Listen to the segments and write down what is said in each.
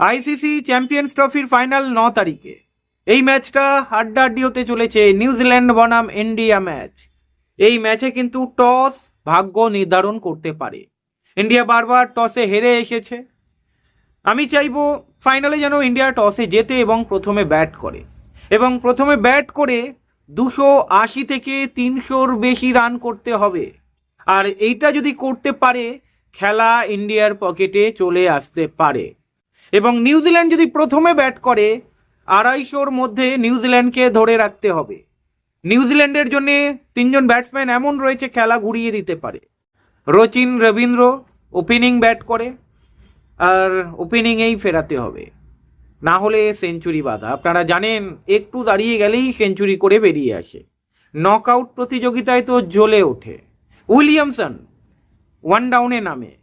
ICC champions ট্রফির final ন তারিখে। এই ম্যাচটা হাড্ডাহাড্ডি হতে চলেছে নিউজিল্যান্ড বনাম ইন্ডিয়া ম্যাচ। এই ম্যাচে কিন্তু টস ভাগ্য নির্ধারণ করতে পারে। ইন্ডিয়া বারবার টসে হেরে এসেছে। আমি চাইব ফাইনালে যেন ইন্ডিয়া টসে জেতে এবং প্রথমে ব্যাট করে। এবং প্রথমে ব্যাট করে দুশো আশি থেকে তিনশোর বেশি রান করতে হবে। আর এইটা যদি করতে পারে, খেলা ইন্ডিয়ার পকেটে চলে আসতে পারে। এবং নিউজিল্যান্ড যদি প্রথমে ব্যাট করে, আড়াইশোর মধ্যে নিউজিল্যান্ডকে ধরে রাখতে হবে। নিউজিল্যান্ডের জন্য তিনজন ব্যাটসম্যান এমন রয়েছে, খেলা ঘুরিয়ে দিতে পারে। রচিন রবীন্দ্র ওপেনিং ব্যাট করে, আর ওপেনিংয়েই ফেরাতে হবে। না হলে সেঞ্চুরি বাধা। আপনারা জানেন, একটু দাঁড়িয়ে গেলেই সেঞ্চুরি করে বেরিয়ে আসে। নকআউট প্রতিযোগিতায় তো জ্বলে ওঠে। উইলিয়ামসন, ওয়ান ডাউনে নামে।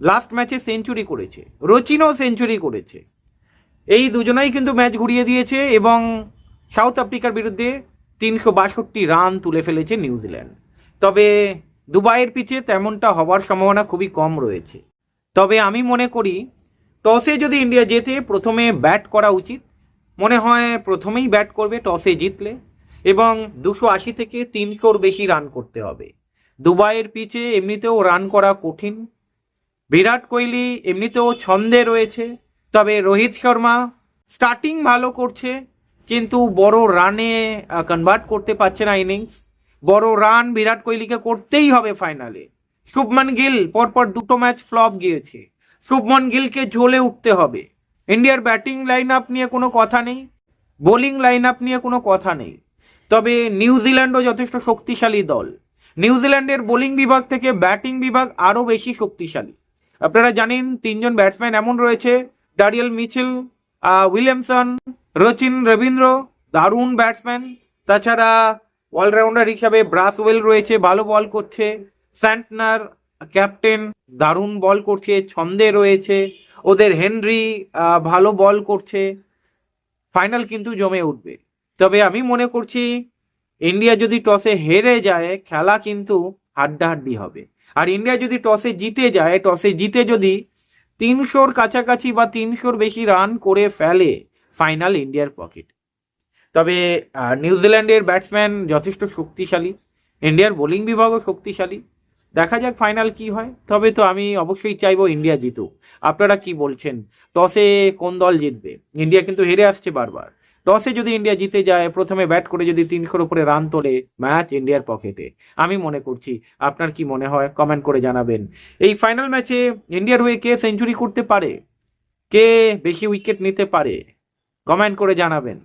লাস্ট ম্যাচে সেঞ্চুরি করেছে। রচিনও সেঞ্চুরি করেছে। এই দুজনাই কিন্তু ম্যাচ ঘুরিয়ে দিয়েছে এবং সাউথ আফ্রিকার বিরুদ্ধে তিনশো বাষট্টি রান তুলে ফেলেছে নিউজিল্যান্ড তবে দুবাইয়ের পিচে তেমনটা হওয়ার সম্ভাবনা খুবই কম রয়েছে। তবে আমি মনে করি টসে যদি ইন্ডিয়া জেতে প্রথমে ব্যাট করা উচিত, মনে হয় প্রথমেই ব্যাট করবে টসে জিতলে, এবং দুশো আশি থেকে তিনশোর বেশি রান করতে হবে। দুবাইয়ের পিচে এমনিতেও রান করা কঠিন বিরাট কোহলি এমনিতেও ছন্দে রয়েছে, তবে রোহিত শর্মা স্টার্টিং ভালো করছে, কিন্তু বড় রানে কনভার্ট করতে পারছে না ইনিংস বড় রান বিরাট কোহলিকে করতেই হবে ফাইনালে শুভমান গিল পরপর দুটো ম্যাচ ফ্লপ গিয়েছে। শুভমন গিলকে ঝোলে উঠতে হবে। ইন্ডিয়ার ব্যাটিং লাইন আপ নিয়ে কোনো কথা নেই বোলিং লাইন আপ নিয়ে কোনো কথা নেই। তবে নিউজিল্যান্ডও যথেষ্ট শক্তিশালী দল। নিউজিল্যান্ডের বোলিং বিভাগ থেকে ব্যাটিং বিভাগ আরও বেশি শক্তিশালী। আপনারা জানেন তিনজন ব্যাটসম্যান এমন রয়েছে Daryl Mitchell Williamson Rachin Ravindra দারুণ ব্যাটসম্যান। তাছাড়া অলরাউন্ডার হিসাবে ব্রাসওয়েল রয়েছে, ভালো বল করছে। স্যান্টনার ক্যাপ্টেন দারুণ বল করছে, ছন্দে রয়েছে। ওদের হেনরি ভালো বল করছে। ফাইনাল কিন্তু জমে উঠবে। তবে আমি মনে করছি ইন্ডিয়া যদি টসে হেরে যায়, খেলা কিন্তু হাড্ডাহাড্ডি হবে। আর ইন্ডিয়া যদি টসে জিতে যায়, টসে জিতে যদি তিনশোর কাছাকাছি বা তিনশোর বেশি রান করে ফেলে ফাইনাল ইন্ডিয়ার পকেট। তবে নিউজিল্যান্ডের ব্যাটসম্যান যথেষ্ট শক্তিশালী, ইন্ডিয়ার বোলিং বিভাগও শক্তিশালী। দেখা যাক ফাইনাল কি হয়, তবে তো আমি অবশ্যই চাইব ইন্ডিয়া জিতুক। আপনারা কি বলছেন? টসে কোন দল জিতবে? ইন্ডিয়া কিন্তু হেরে আসছে বারবার। টসে যদি ইন্ডিয়া জিতে যায়, প্রথমে ব্যাট করে যদি তিনশোর উপরে রান তোলে, ম্যাচ ইন্ডিয়ার পকেটে। আমি মনে করছি, আপনার কি মনে হয়? কমেন্ট করে জানাবেন। এই ফাইনাল ম্যাচে ইন্ডিয়ার হয়ে কে সেঞ্চুরি করতে পারে? কে বেশি উইকেট নিতে পারে? কমেন্ট করে জানাবেন।